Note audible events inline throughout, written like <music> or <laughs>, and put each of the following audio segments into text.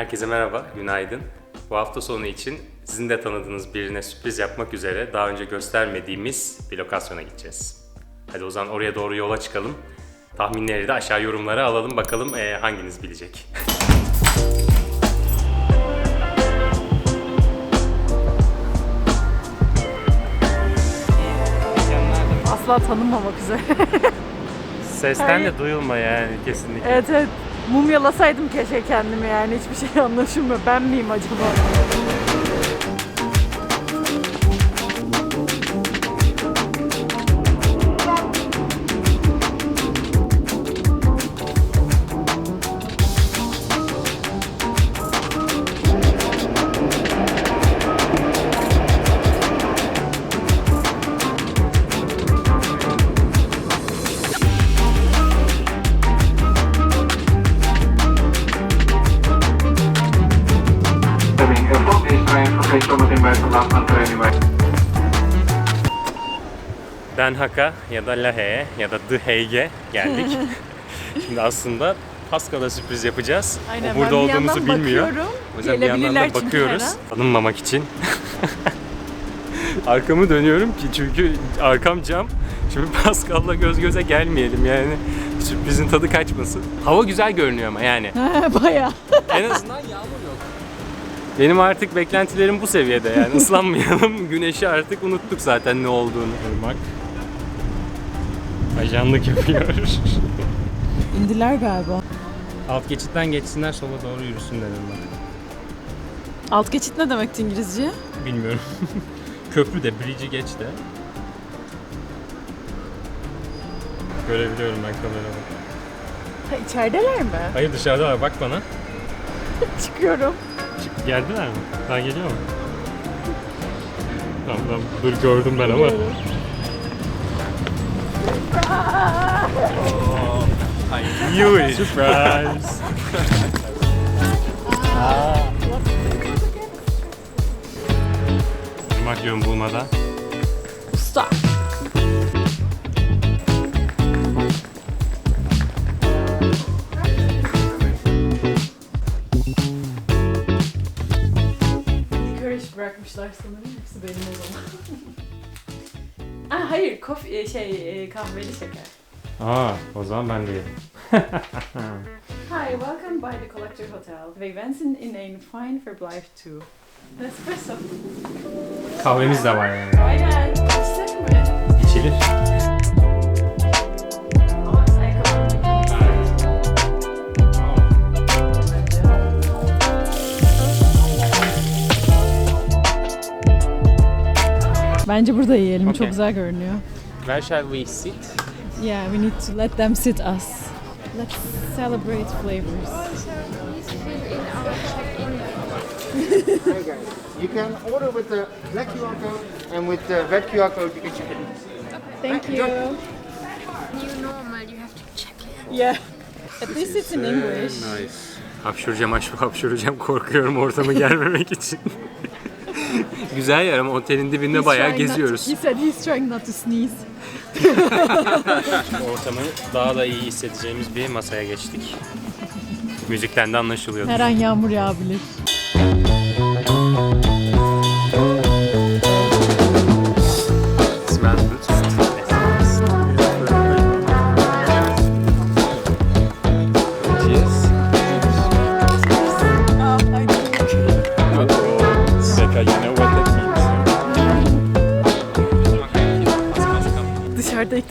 Herkese merhaba, günaydın. Bu hafta sonu için sizin de tanıdığınız birine sürpriz yapmak üzere daha önce göstermediğimiz bir lokasyona gideceğiz. Hadi o zaman oraya doğru yola çıkalım. Tahminleri de aşağı yorumlara alalım bakalım eee, hanginiz bilecek. Asla tanınmamak üzere. Sesten de duyulma yani kesinlikle. evet evet. Mumyalasaydım keşke kendimi yani hiçbir şey anlaşılmıyor. Ben miyim acaba? Den Haag'a ya da Lahe'ye ya da The Hague'e geldik. <laughs> Şimdi aslında Pascal'a sürpriz yapacağız. Aynen, o burada olduğumuzu bilmiyor. bakıyorum. O yüzden bir yandan da bakıyoruz. Tanınmamak için. <laughs> Arkamı dönüyorum ki çünkü arkam cam. Şimdi Pascal'la göz göze gelmeyelim yani. Sürprizin tadı kaçmasın. Hava güzel görünüyor ama yani. <laughs> Baya. En azından yağmur yok. Benim artık beklentilerim bu seviyede yani ıslanmayalım. Güneşi artık unuttuk zaten ne olduğunu. Irmak. Ajanlık yapıyor. İndiler galiba. Alt geçitten geçsinler sola doğru yürüsün dedim ben. Alt geçit ne demekti İngilizce? Bilmiyorum. <laughs> Köprü de, bridge'i geç de. Görebiliyorum ben kamerada. Ha, içerideler mi? Hayır dışarıda var bak bana. <laughs> Çıkıyorum. Çık, geldiler mi? Daha geliyor mu? Tamam tamam dur gördüm ben ama. I knew it. Surprise. Irmak yön bulmadan. Usta. Licorice bırakmışlar sanırım. Hepsi benim o zaman. <laughs> ah, hayır, kof şey e, kahveli şeker. Aa, o zaman ben de yedim. <laughs> Hi, welcome by the Collector Hotel. Wij wensen in een fine verblijf toe. Espresso. Kahvemiz de var yani. Aynen. İçsek mi? İçilir. Ama ayakkabı. Bence burada yiyelim. Okay. Çok güzel görünüyor. Where shall we sit? Yeah, we need to let them sit us. Let's celebrate flavors. You can order with the black QR code and with the red QR code you can check in. Thank you. new normal, you have to check it. Yeah. At least it's in English. Hapşuracağım aşkım hapşuracağım korkuyorum ortama gelmemek için. <laughs> Güzel yer ama otelin dibinde He's bayağı trying not to- geziyoruz. he said he's trying not to sneeze. Ortamı daha da iyi hissedeceğimiz bir masaya geçtik. Müzikten de anlaşılıyor. Her an yağmur yağabilir.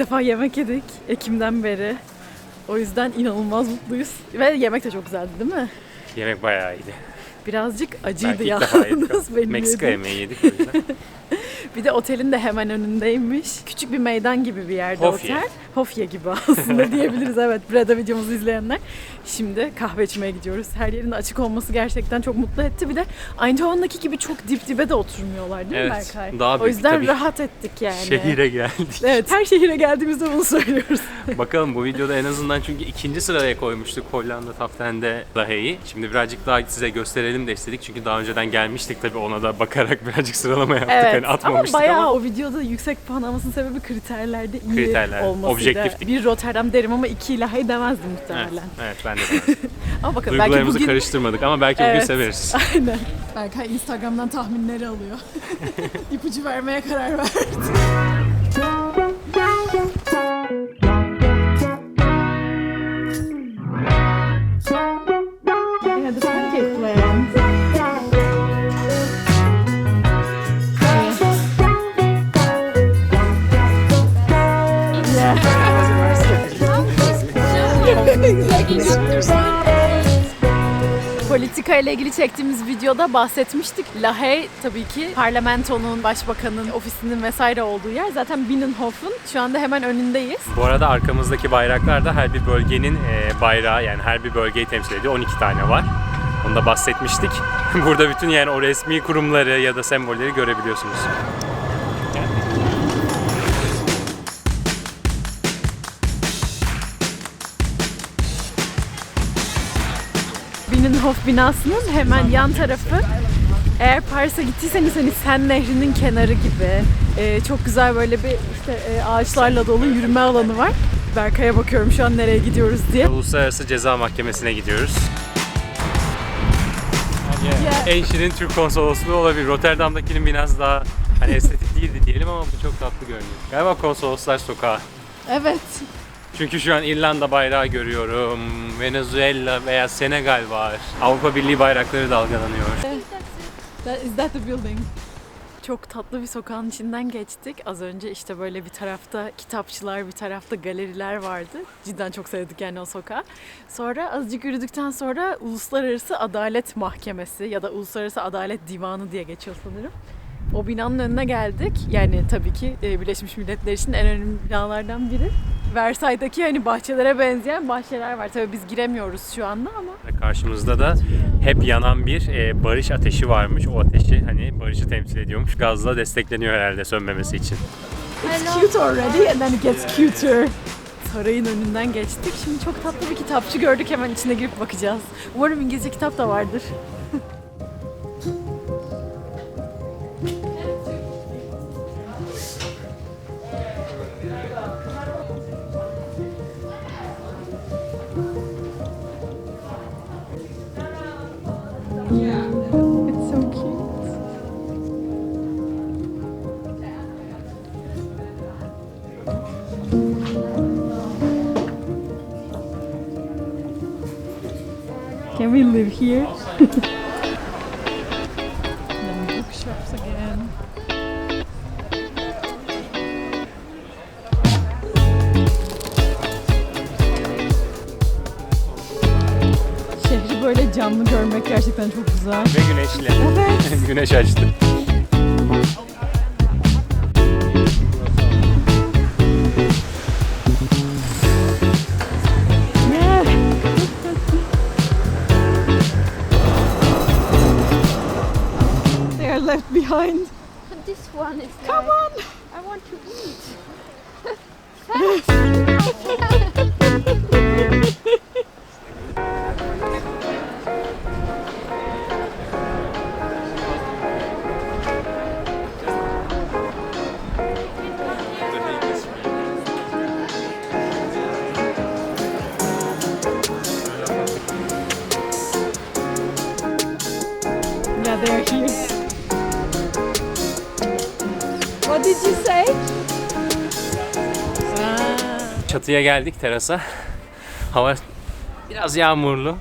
Defa yemek yedik Ekim'den beri. O yüzden inanılmaz mutluyuz. Ve yemek de çok güzeldi değil mi? Yemek bayağı iyiydi. Birazcık acıydı Belki ilk defa yedik. <laughs> yalnız benim Meksika yemeği yedik o yüzden. <laughs> <laughs> Bir de otelin de hemen önündeymiş. Küçük bir meydan gibi bir yerde Hofje. otel. Hofye gibi aslında <laughs> diyebiliriz evet. Burada videomuzu izleyenler. Şimdi kahve içmeye gidiyoruz. Her yerin açık olması gerçekten çok mutlu etti. Bir de Eindhoven'daki gibi çok dip dibe de oturmuyorlar değil mi Evet, Berkay? daha o büyük yüzden tabii. rahat ettik yani. Şehire geldik. Evet her şehire geldiğimizde bunu söylüyoruz. <laughs> Bakalım bu videoda en azından çünkü ikinci sıraya koymuştuk Hollanda 10'de Lahey'i. Şimdi birazcık daha size gösterelim de istedik. Çünkü daha önceden gelmiştik tabii ona da bakarak birazcık sıralama yaptık. Evet hani çıkmamıştık ama bayağı ama. o videoda yüksek puan almasının sebebi kriterlerde iyi Kriterler, olmasıydı. objektiflik. Bir Rotterdam derim ama iki ilahi demezdim Evet, muhtemelen. evet ben de demezdim. <laughs> Ama bakın belki Duygularımızı bugün... karıştırmadık ama belki bugün Evet. severiz. <laughs> Aynen. Berkay Instagram'dan tahminleri alıyor. <laughs> İpucu vermeye karar verdi. İle ilgili çektiğimiz videoda bahsetmiştik. Lahey tabii ki parlamentonun, başbakanın ofisinin vesaire olduğu yer. Zaten Binnenhof'un şu anda hemen önündeyiz. Bu arada arkamızdaki bayraklar da her bir bölgenin e, bayrağı yani her bir bölgeyi temsil ediyor. 12 tane var. Onu da bahsetmiştik. <laughs> Burada bütün yani o resmi kurumları ya da sembolleri görebiliyorsunuz. Binnenhof binasının hemen yan tarafı. Eğer Paris'e gittiyseniz hani Sen Nehri'nin kenarı gibi e, çok güzel böyle bir işte e, ağaçlarla dolu yürüme alanı var. Berkay'a bakıyorum şu an nereye gidiyoruz diye. Uluslararası Ceza Mahkemesi'ne gidiyoruz. Yeah. En şirin Türk konsolosluğu olabilir. Rotterdam'dakinin biraz daha hani estetik değildi diyelim ama bu çok tatlı görünüyor. Galiba konsoloslar sokağı. Evet. Çünkü şu an İrlanda bayrağı görüyorum. Venezuela veya Senegal var. Avrupa Birliği bayrakları dalgalanıyor. That, is that the building? Çok tatlı bir sokağın içinden geçtik. Az önce işte böyle bir tarafta kitapçılar, bir tarafta galeriler vardı. Cidden çok sevdik yani o sokağı. Sonra azıcık yürüdükten sonra Uluslararası Adalet Mahkemesi ya da Uluslararası Adalet Divanı diye geçiyor sanırım. O binanın önüne geldik. Yani tabii ki e, Birleşmiş Milletler için en önemli binalardan biri. Versailles'daki hani bahçelere benzeyen bahçeler var. Tabii biz giremiyoruz şu anda ama Karşımızda da hep yanan bir e, barış ateşi varmış. O ateşi hani barışı temsil ediyormuş. Gazla destekleniyor herhalde sönmemesi için. It's cute already and then it gets cuter. Sarayın önünden geçtik. Şimdi çok tatlı bir kitapçı gördük. Hemen içine girip bakacağız. Umarım İngilizce kitap da vardır. <laughs> Can we live here? then bookshops again. Şehri böyle canlı görmek gerçekten çok güzel. Ve güneşli. Evet. <laughs> Güneş açtı. They are. This one is Come like, on. Çatıya geldik terasa. Hava biraz yağmurlu.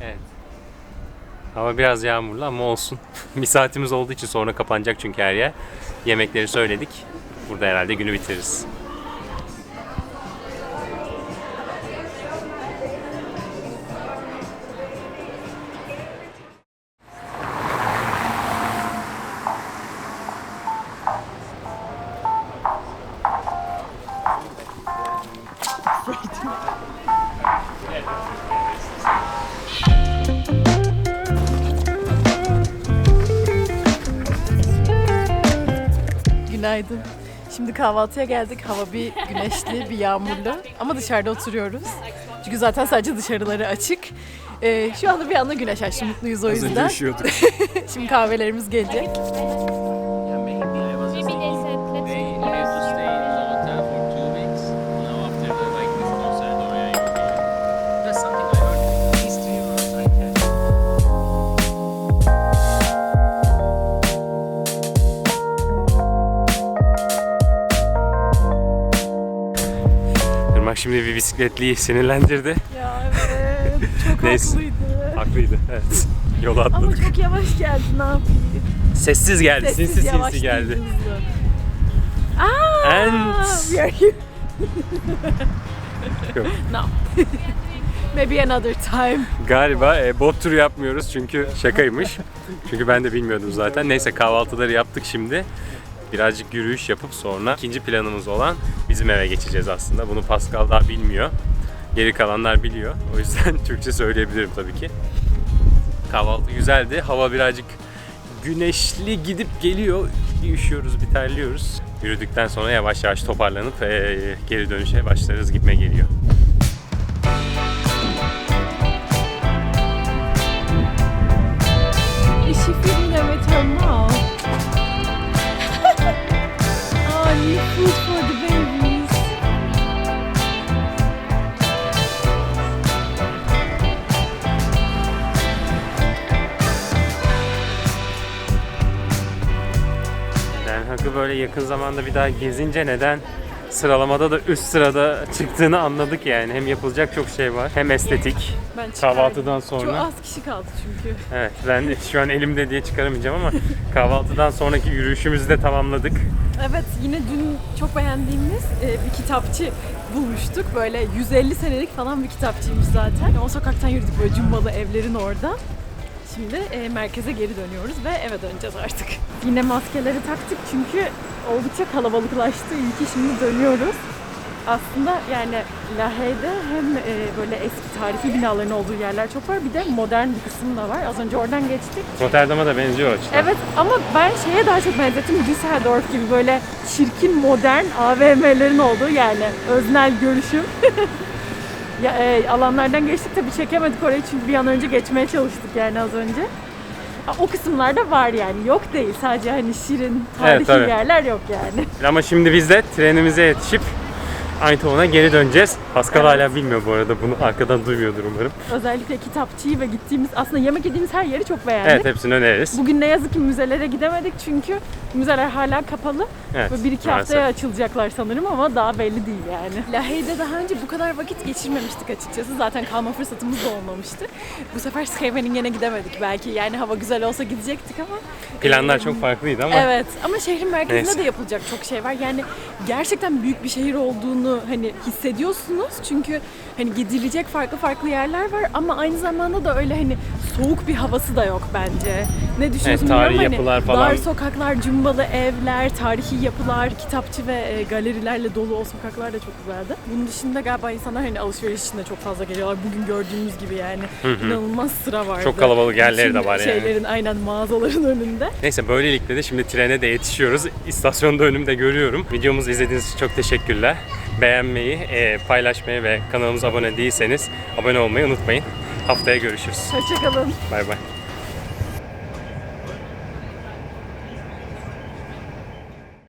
Evet. Hava biraz yağmurlu ama olsun. <laughs> bir saatimiz olduğu için sonra kapanacak çünkü her yer. Yemekleri söyledik. Burada herhalde günü bitiririz. Günaydın. Şimdi kahvaltıya geldik. Hava bir güneşli, bir yağmurlu. Ama dışarıda oturuyoruz. Çünkü zaten sadece dışarıları açık. Ee, şu anda bir anda güneş açtı. Mutluyuz o yüzden. <laughs> Şimdi kahvelerimiz gelecek. Şimdi bir bisikletliyi sinirlendirdi. Ya evet. Çok Neyse. haklıydı. Haklıydı. Evet. Yola Ama atladık. çok yavaş geldi ne yapayım? Sessiz geldi. Sessiz sinsi yavaş sinsi değil, geldi. hızlı. Aa, And- we are here. Yok. no. Maybe another time. Galiba e, bot turu yapmıyoruz çünkü şakaymış. çünkü ben de bilmiyordum zaten. Neyse kahvaltıları yaptık şimdi. Birazcık yürüyüş yapıp sonra ikinci planımız olan bizim eve geçeceğiz aslında. Bunu Pascal daha bilmiyor. Geri kalanlar biliyor. O yüzden <laughs> Türkçe söyleyebilirim tabii ki. Kahvaltı güzeldi. Hava birazcık güneşli gidip geliyor. Bir üşüyoruz, bir terliyoruz. Yürüdükten sonra yavaş yavaş toparlanıp e, geri dönüşe başlarız gitme geliyor. Yakın zamanda bir daha gezince neden sıralamada da üst sırada çıktığını anladık yani. Hem yapılacak çok şey var hem estetik. Ben çıkardım. Kahvaltıdan Çok sonra. az kişi kaldı çünkü. Evet ben şu an elimde diye çıkaramayacağım ama <laughs> kahvaltıdan sonraki yürüyüşümüzü de tamamladık. Evet yine dün çok beğendiğimiz e, bir kitapçı bulmuştuk. Böyle 150 senelik falan bir kitapçıymış zaten. O sokaktan yürüdük böyle cumbalı evlerin orada. Şimdi e, merkeze geri dönüyoruz ve eve döneceğiz artık. Yine maskeleri taktık çünkü oldukça kalabalıklaştı. İyi ki şimdi dönüyoruz. Aslında yani Lahey'de hem e, böyle eski tarihi binaların olduğu yerler çok var. Bir de modern bir kısım da var. Az önce oradan geçtik. Rotterdam'a da benziyor açıdan. Evet ama ben şeye daha çok benzettim. Düsseldorf gibi böyle çirkin modern AVM'lerin olduğu yani öznel görüşüm. <laughs> ya, e, alanlardan geçtik tabii çekemedik orayı çünkü bir an önce geçmeye çalıştık yani az önce. O kısımlarda var yani yok değil sadece hani şirin tarihi tabii. yerler yok yani. Ama şimdi biz de trenimize yetişip Eindhoven'a geri döneceğiz. Pascal Evet. hala bilmiyor bu arada bunu. Arkadan duymuyordur umarım. Özellikle kitapçıyı ve gittiğimiz aslında yemek yediğimiz her yeri çok beğendik. Evet hepsini öneririz. Bugün ne yazık ki müzelere gidemedik çünkü müzeler hala kapalı. Evet, Ve bir iki maalesef. haftaya açılacaklar sanırım ama daha belli değil yani. Lahey'de daha önce bu kadar vakit geçirmemiştik açıkçası. Zaten kalma fırsatımız da olmamıştı. Bu sefer Scheveningen'e gidemedik. Belki yani hava güzel olsa gidecektik ama. Planlar Ee, çok farklıydı ama Evet ama şehrin merkezinde Neyse. de yapılacak çok şey var. Yani gerçekten büyük bir şehir olduğunu hani hissediyorsunuz. Çünkü hani gidilecek farklı farklı yerler var ama aynı zamanda da öyle hani soğuk bir havası da yok bence. Ne düşünüyorsun tarihi bilmiyorum hani yapılar falan. dar sokaklar, cumbalı evler, tarihi yapılar, kitapçı ve e, galerilerle dolu o sokaklar da çok güzeldi. Bunun dışında galiba insanlar hani alışveriş için de çok fazla geliyorlar. Bugün gördüğümüz gibi yani inanılmaz sıra vardı. Çok kalabalık yerleri de var yani. Şeylerin aynen mağazaların önünde. Neyse böylelikle de şimdi trene de yetişiyoruz. İstasyonda önümde görüyorum. Videomuzu izlediğiniz için çok teşekkürler. Beğenmeyi, e, paylaşmayı ve kanalımıza abone değilseniz abone olmayı unutmayın. Haftaya görüşürüz. Hoşçakalın. Bay bay.